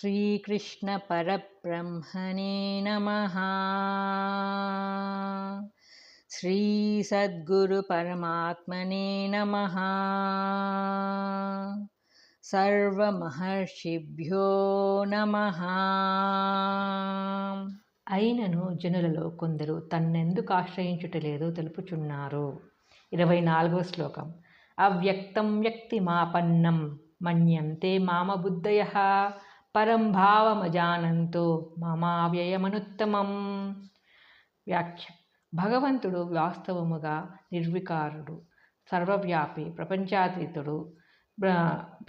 श्रीकृष्णपरब्रह्मणे नमः श्रीसद्गुरुपरमात्मने नमः సర్వమహర్షిభ్యో నమ అయినను జనులలో కొందరు తన్నెందుకు ఆశ్రయించుటలేదో తెలుపుచున్నారు ఇరవై నాలుగవ శ్లోకం అవ్యక్తం వ్యక్తిమాపన్నం మన్యంతే మామ బుద్ధయ పరం భావమజానంతో మమావ్యయమనుత్తమం. వ్యాఖ్య. భగవంతుడు వాస్తవముగా నిర్వికారుడు సర్వవ్యాపి ప్రపంచాతీతుడు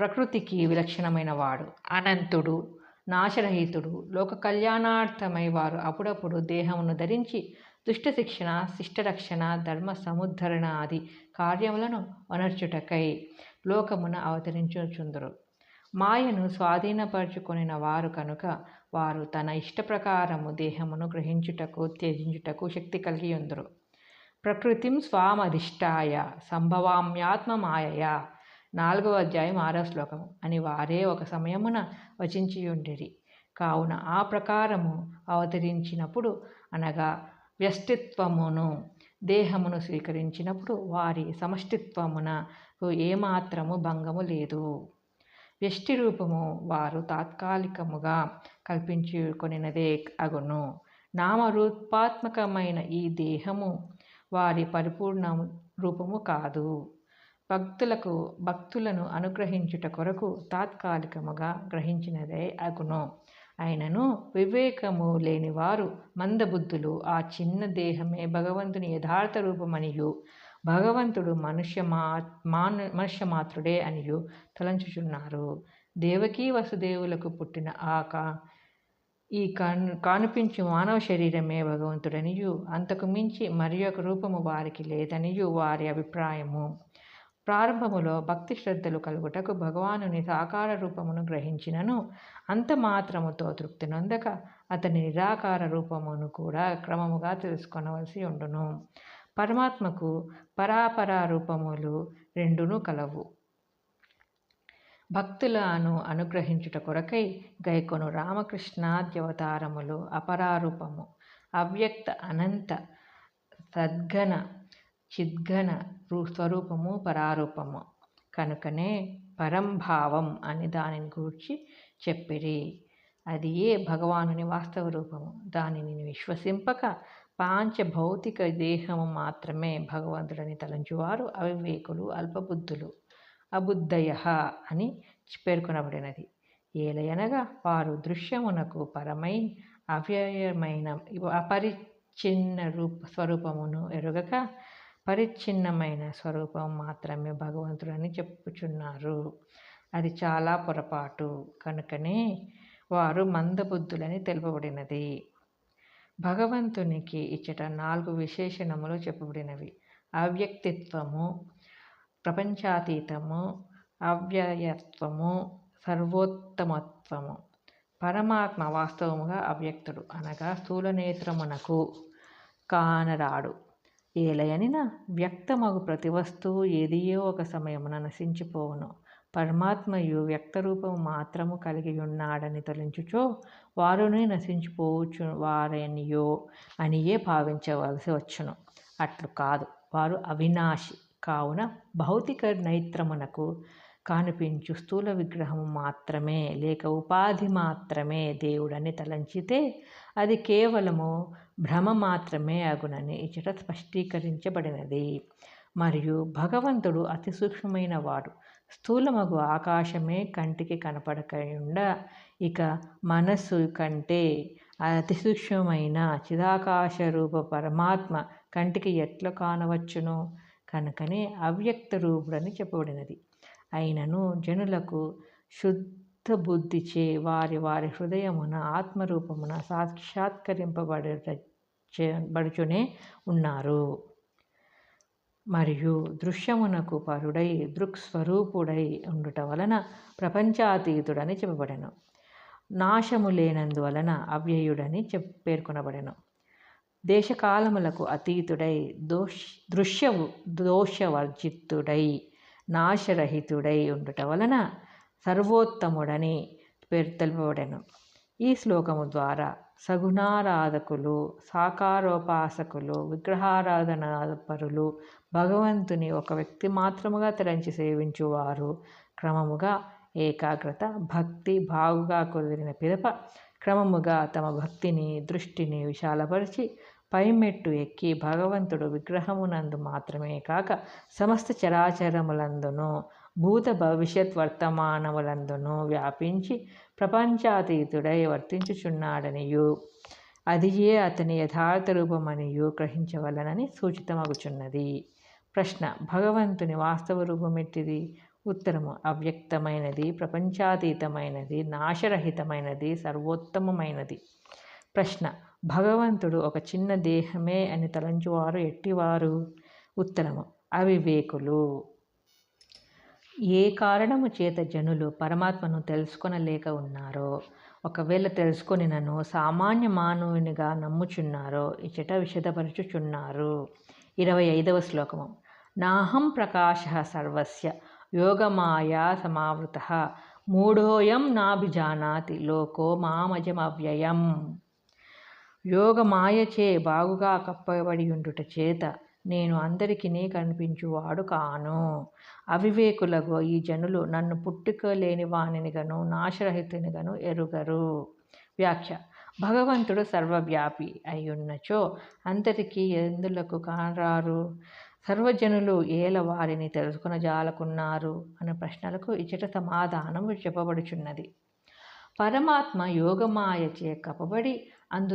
ప్రకృతికి విలక్షణమైన వాడు అనంతుడు నాశరహితుడు లోక కళ్యాణార్థమై వారు అప్పుడప్పుడు దేహమును ధరించి దుష్ట శిక్షణ శిష్టరక్షణ ధర్మ సముద్ధరణ ఆది కార్యములను వనర్చుటకై లోకమున అవతరించుచుందరు. మాయను స్వాధీనపరుచుకొనిన వారు కనుక వారు తన ఇష్ట ప్రకారము దేహమును గ్రహించుటకు త్యజించుటకు శక్తి కలిగి ఉందరు. ప్రకృతిం స్వామధిష్టాయ సంభవామ్యాత్మ మాయయా నాలుగవ అధ్యాయం ఆరో శ్లోకము. అని వారే ఒక సమయమున వచించి ఉండిరి కావున ఆ ప్రకారము అవతరించినప్పుడు అనగా వ్యస్తిత్వమును దేహమును స్వీకరించినప్పుడు వారి సమష్టిత్వమునకు ఏమాత్రము భంగము లేదు. వ్యష్టి రూపము వారు తాత్కాలికముగా కల్పించుకొనినదే అగును. నామరూపాత్మకమైన ఈ దేహము వారి పరిపూర్ణ రూపము కాదు. భక్తులకు భక్తులను అనుగ్రహించుట కొరకు తాత్కాలికముగా గ్రహించినదే అగును. అయినను వివేకము లేనివారు మందబుద్ధులు ఆ చిన్న దేహమే భగవంతుని యథార్థ రూపమనియు. భగవంతుడు మనుష్య మా మాను మనుష్య మాత్రుడే అనియు తలంచుచున్నారు. దేవకీ వసుదేవులకు పుట్టిన ఆ కా ఈ కాను కానుపించు మానవ శరీరమే భగవంతుడనియు. అంతకు మించి మరి ఒక రూపము వారికి లేదనియు వారి అభిప్రాయము. ప్రారంభములో భక్తి శ్రద్ధలు కలుగుటకు భగవానుని సాకార రూపమును గ్రహించినను. అంత మాత్రముతో తృప్తి నొందక అతని నిరాకార రూపమును కూడా క్రమముగా తెలుసుకొనవలసి ఉండును. పరమాత్మకు పరాపరా రూపములు రెండును కలవు. భక్తులను అనుగ్రహించుట కొరకై గైకొను రామకృష్ణాద్యవతారములు అపరారూపము. అవ్యక్త అనంత సద్ఘన చిద్ఘన స్వరూపము పరారూపము. కనుకనే పరంభావం అని దానిని గూర్చి చెప్పిరి. అది ఏ భగవానుని వాస్తవ రూపము? దానిని విశ్వసింపక పాంచభౌతిక దేహము మాత్రమే భగవంతుడని తలంచువారు అవివేకులు అల్పబుద్ధులు. అబుద్ధయ అని పేర్కొనబడినది. ఏలయనగా వారు దృశ్యమునకు పరమై అవ్యయమైన అపరిచ్ఛిన్న రూప స్వరూపమును ఎరుగక పరిచ్ఛిన్నమైన స్వరూపం మాత్రమే భగవంతుడని చెప్పుచున్నారు. అది చాలా పొరపాటు. కనుకనే వారు మందబుద్ధులని తెలుపబడినది. భగవంతునికి ఇచ్చట నాలుగు విశేషణములు చెప్పబడినవి. అవ్యక్తిత్వము ప్రపంచాతీతము అవ్యయత్వము సర్వోత్తమత్వము. పరమాత్మ వాస్తవముగా అవ్యక్తుడు అనగా స్థూలనేత్రమునకు కానరాడు. ఏలయనిన వ్యక్తమగు ప్రతి వస్తువు ఏదియో ఒక సమయమున నశించిపోవును. పరమాత్మయు వ్యక్తరూపము మాత్రము కలిగి ఉన్నాడని తొలించుచో వారుని నశించిపోవచ్చు వారనియో అనియే భావించవలసి వచ్చును. అట్లు కాదు. వారు అవినాశి. కావున భౌతిక నైత్రమునకు కానిపించు స్థూల విగ్రహము మాత్రమే లేక ఉపాధి మాత్రమే దేవుడని తలంచితే అది కేవలము భ్రమ మాత్రమే అగునని ఇచ్చట స్పష్టీకరించబడినది. మరియు భగవంతుడు అతి సూక్ష్మమైన వాడు. స్థూలమగు ఆకాశమే కంటికి కనపడకుండా ఇక మనస్సు కంటే అతి సూక్ష్మమైన చిదాకాశ రూప పరమాత్మ కంటికి ఎట్లా కానవచ్చును? కనుకనే అవ్యక్త రూపుడని చెప్పబడినది. అయినను జనులకు శుద్ధ బుద్ధిచే వారి వారి హృదయమున ఆత్మరూపమున సాక్షాత్కరింపబడ బడుచునే ఉన్నారు. మరియు దృశ్యమునకు పరుడై దృక్స్వరూపుడై ఉండుట వలన ప్రపంచాతీతుడని చెప్పబడెను. నాశము లేనందువలన అవ్యయుడని చెప్ పేర్కొనబడెను. దేశకాలములకు అతీతుడై దోష దృశ్యవు దోషవర్జితుడై నాశరహితుడై ఉండుట వలన సర్వోత్తముడని పేరు తెలుపబడెను. ఈ శ్లోకము ద్వారా సగుణారాధకులు సాకారోపాసకులు విగ్రహారాధన పరులు భగవంతుని ఒక వ్యక్తి మాత్రముగా తలంచి సేవించువారు. క్రమముగా ఏకాగ్రత భక్తి బాగుగా కుదిరిన పిదప క్రమముగా తమ భక్తిని దృష్టిని విశాలపరిచి పైమెట్టు ఎక్కి భగవంతుడు విగ్రహమునందు మాత్రమే కాక సమస్త చరాచరములందును భూత భవిష్యత్ వర్తమానములందును వ్యాపించి ప్రపంచాతీతుడై వర్తించుచున్నాడనియు. అదియే అతని యథార్థ రూపమనియు గ్రహించవలనని సూచితమగుచున్నది. ప్రశ్న. భగవంతుని వాస్తవ రూపమెట్టిది? ఉత్తరము. అవ్యక్తమైనది ప్రపంచాతీతమైనది నాశరహితమైనది సర్వోత్తమమైనది. ప్రశ్న. భగవంతుడు ఒక చిన్న దేహమే అని తలంచువారు ఎట్టివారు? ఉత్తరము. అవివేకులు. ఏ కారణము చేత జనులు పరమాత్మను తెలుసుకొనలేక ఉన్నారో ఒకవేళ తెలుసుకొని నన్ను సామాన్య మానవునిగా నమ్ముచున్నారో ఇచ్చట విషదపరచుచున్నారు ఇరవై ఐదవ శ్లోకము. నాహం ప్రకాశ సర్వస్య యోగమాయా సమావృత మూఢోయం నాభిజానాతి లోకో మామజమవ్యయం. యోగమాయచే బాగుగా కప్పబడి ఉండుట చేత నేను అందరికీ కనిపించువాడు కాను. అవివేకులగో ఈ జనులు నన్ను పుట్టుక లేని వాణినిగను నాశరహితునిగను ఎరుగరు. వ్యాఖ్య భగవంతుడు సర్వవ్యాపి అయ్యున్నచో అందరికీ ఎందులకు కానరారు సర్వజనులు ఏల వారిని తెలుసుకుని జాలకున్నారు అనే ప్రశ్నలకు ఇచ్చట సమాధానం చెప్పబడుచున్నది. పరమాత్మ యోగమాయచే కప్పబడి అందు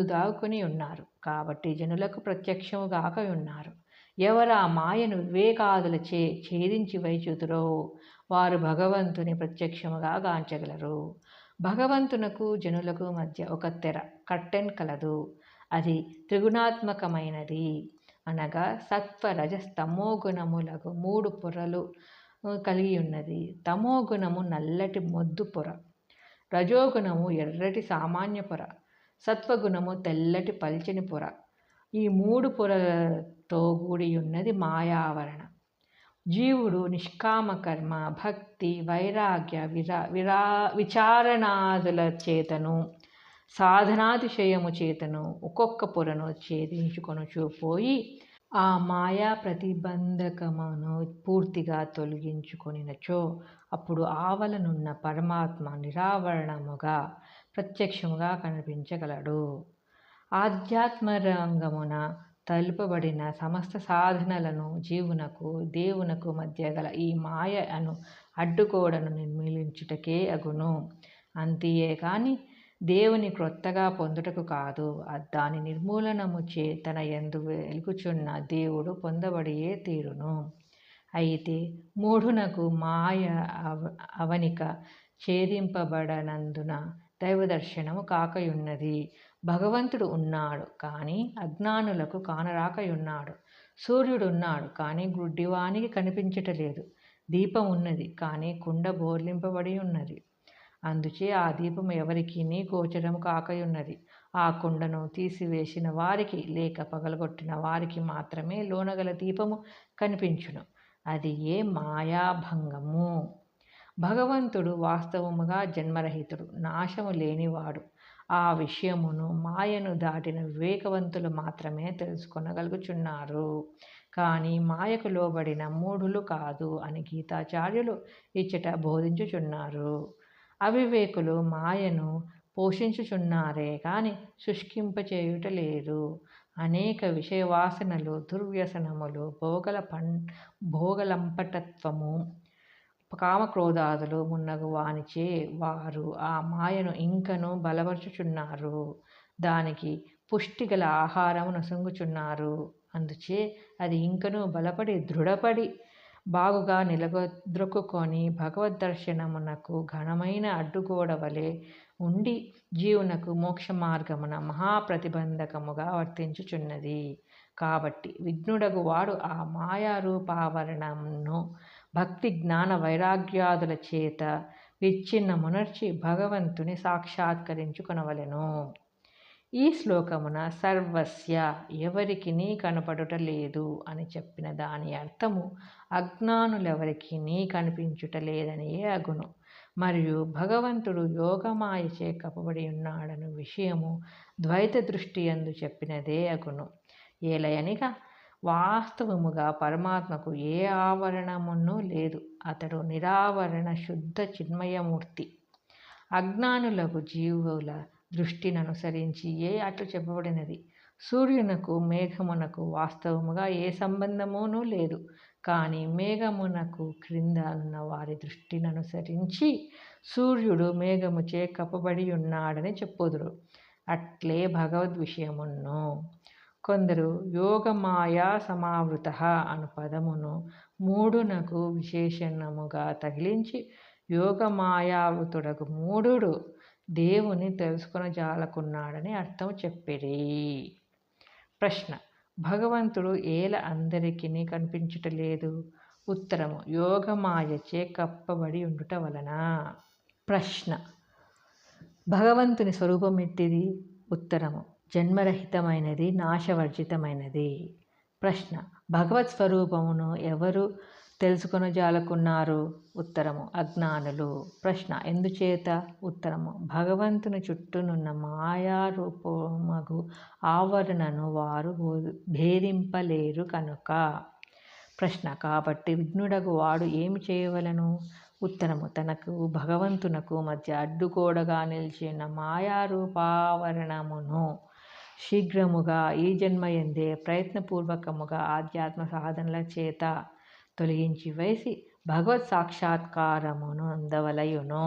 ఉన్నారు. కాబట్టి జనులకు ప్రత్యక్షముగాక ఉన్నారు ఎవరు ఆ మాయను వివేకాదులచే ఛేదించి వైచుతురో వారు భగవంతుని ప్రత్యక్షముగా గాంచగలరు. భగవంతునకు జనులకు మధ్య ఒక తెర కట్టెన్ కలదు. అది త్రిగుణాత్మకమైనది. అనగా సత్వ రజస్తమో గుణములకు మూడు పొరలు కలిగి ఉన్నది. తమో గుణము నల్లటి మొద్దు పొర రజోగుణము ఎర్రటి సామాన్య పొర సత్వగుణము తెల్లటి పల్చని పొర. ఈ మూడు పొరలతో కూడి ఉన్నది మాయావరణ. జీవుడు నిష్కామ కర్మ భక్తి వైరాగ్య విరా విరా విచారణాదుల చేతను సాధనాతిశయము చేతను ఒక్కొక్క పొరను ఛేదించుకొనుచూ పోయి ఆ మాయా ప్రతిబంధకమును పూర్తిగా తొలగించుకొనినచో అప్పుడు ఆవలనున్న పరమాత్మ నిరావరణముగా ప్రత్యక్షముగా కనిపించగలడు. ఆధ్యాత్మ రంగమున తెలుపబడిన సమస్త సాధనలను జీవునకు దేవునకు మధ్య గల ఈ మాయ అను అడ్డుగోడను అగును. అంతియే కానీ దేవుని క్రొత్తగా పొందుటకు కాదు. దాని నిర్మూలనము చే తన ఎందు వెలుగుచున్న దేవుడు పొందబడియే తీరును. అయితే మూఢునకు మాయ అవ అవనిక ఛేదింపబడనందున దైవదర్శనము కాకయున్నది. భగవంతుడు ఉన్నాడు కానీ అజ్ఞానులకు కానరాకయున్నాడు. సూర్యుడు ఉన్నాడు కానీ గుడ్డివానికి కనిపించటలేదు. దీపం ఉన్నది కానీ కుండ బోర్లింపబడి ఉన్నది అందుచే ఆ దీపం ఎవరికి గోచరము కాకయున్నది. ఆ కుండను తీసివేసిన వారికి లేక పగలగొట్టిన వారికి మాత్రమే లోనగల దీపము కనిపించును. అది ఏ మాయాభంగము? భగవంతుడు వాస్తవముగా జన్మరహితుడు నాశము లేనివాడు. ఆ విషయమును మాయను దాటిన వివేకవంతులు మాత్రమే తెలుసుకొనగలుగుచున్నారు. కానీ మాయకు లోబడిన మూఢులు కాదు అని గీతాచార్యులు ఇచ్చట బోధించుచున్నారు. అవివేకులు మాయను పోషించుచున్నారే కానీ శుష్కింపచేయుట లేదు అనేక విషయవాసనలు దుర్వ్యసనములు భోగల పం భోగలంపటత్వము కామక్రోధాదులు మున్నగు వానిచే వారు ఆ మాయను ఇంకను బలపరుచుచున్నారు. దానికి పుష్టిగల ఆహారము నొసంగుచున్నారు. అందుచే అది ఇంకను బలపడి దృఢపడి బాగుగా నిలగొద్రొక్కుకొని భగవద్ దర్శనమునకు ఘనమైన అడ్డుగోడ వలె ఉండి జీవునకు మోక్ష మార్గమున మహాప్రతిబంధకముగా వర్తించుచున్నది. కాబట్టి విఘ్నుడగు వాడు ఆ మాయారూపావరణంను భక్తి జ్ఞాన వైరాగ్యాదుల చేత విచ్ఛిన్నమునర్చి భగవంతుని సాక్షాత్కరించుకొనవలెను. ఈ శ్లోకమున సర్వస్య ఎవరికి నీ కనపడుట లేదు అని చెప్పిన దాని అర్థము అజ్ఞానులెవరికి నీ కనిపించుట లేదనియే అగును. మరియు భగవంతుడు యోగమాయచే కప్పబడి ఉన్నాడను విషయము ద్వైత దృష్టి అందు చెప్పినదే అగును. ఏలయనిగా వాస్తవముగా పరమాత్మకు ఏ ఆవరణమును లేదు. అతడు నిరావరణ శుద్ధ చిన్మయమూర్తి. అజ్ఞానులకు జీవుల దృష్టిని అనుసరించి ఏ అట్లు చెప్పబడినది? సూర్యునకు మేఘమునకు వాస్తవముగా ఏ సంబంధమునూ లేదు. కానీ మేఘమునకు క్రింద ఉన్న వారి దృష్టిని అనుసరించి సూర్యుడు మేఘముచే కప్పబడి ఉన్నాడని చెప్పుదురు. అట్లే భగవద్ విషయమును. కొందరు యోగమాయా సమావృత అను పదమును మూడునకు విశేషణముగా తగిలించి యోగమాయావృతుడకు మూఢుడు దేవుని తెలుసుకొనజాలకున్నాడని అర్థం చెప్పిరి. ప్రశ్న భగవంతుడు ఏల అందరికీ కనిపించుటలేదు? ఉత్తరము యోగమాయచే కప్పబడి ఉండుట వలన. ప్రశ్న భగవంతుని స్వరూపం ఎట్టిది? ఉత్తరము జన్మరహితమైనది నాశవర్జితమైనది. ప్రశ్న భగవత్ స్వరూపమును ఎవరు తెలుసుకొని జాలకున్నారు ఉత్తరము అజ్ఞానులు. ప్రశ్న ఎందుచేత? ఉత్తరము భగవంతుని చుట్టూనున్న మాయారూపమగు ఆవరణను వారు భేదింపలేరు కనుక. ప్రశ్న కాబట్టి విఘ్నుడగు వాడు ఏమి చేయవలను? ఉత్తరము తనకు భగవంతునకు మధ్య అడ్డుగోడగా నిలిచిన మాయారూపావరణమును శీఘ్రముగా ఈ జన్మయందే ప్రయత్నపూర్వకముగా ఆధ్యాత్మ సాధనల చేత తొలగించి వేసి భగవత్ సాక్షాత్కారమును అందవలయును